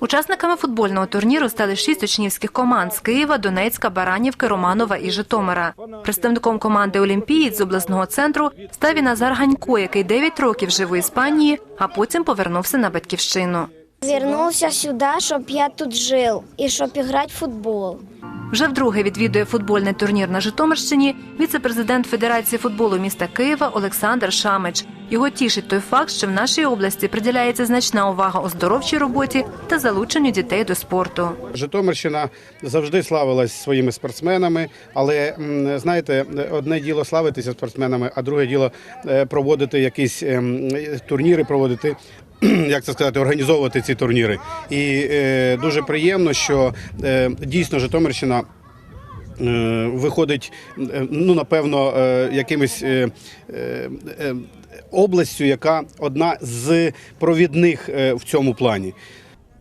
Учасниками футбольного турніру стали шість учнівських команд з Києва, Донецька, Баранівки, Романова і Житомира. Представником команди Олімпієць з обласного центру став і Назар Ганько, який 9 років жив у Іспанії, а потім повернувся на батьківщину. Звернувся сюди, щоб я тут жив і щоб грати в футбол. Вже вдруге відвідує футбольний турнір на Житомирщині віце-президент Федерації футболу міста Києва Олександр Шамич. Його тішить той факт, що в нашій області приділяється значна увага оздоровчій роботі та залученню дітей до спорту. Житомирщина завжди славилась своїми спортсменами, але знаєте, одне діло славитися спортсменами, а друге діло е, проводити якісь ем, турніри, проводити. Як це сказати, організовувати ці турніри, і е, дуже приємно, що е, дійсно Житомирщина е, виходить, е, ну напевно, е, якимось областю, яка одна з провідних в цьому плані.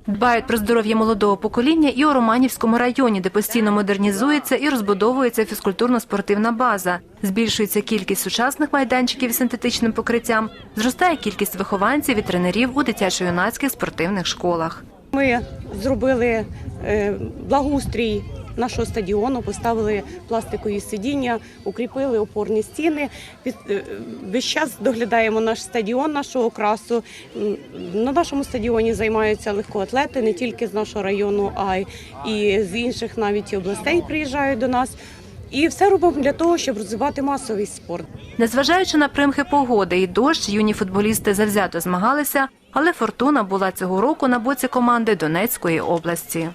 Дбають про здоров'я молодого покоління і у Романівському районі, де постійно модернізується і розбудовується фізкультурно-спортивна база. Збільшується кількість сучасних майданчиків із синтетичним покриттям, зростає кількість вихованців і тренерів у дитячо-юнацьких спортивних школах. Ми зробили е, благоустрій нашого стадіону, поставили пластикові сидіння, укріпили опорні стіни. Під, е, весь час доглядаємо наш стадіон, нашу окрасу. На нашому стадіоні займаються легкоатлети не тільки з нашого району, а й з інших навіть областей приїжджають до нас. І все робимо для того, щоб розвивати масовий спорт. Незважаючи на примхи погоди і дощ, юні футболісти завзято змагалися, але фортуна була цього року на боці команди Донецької області.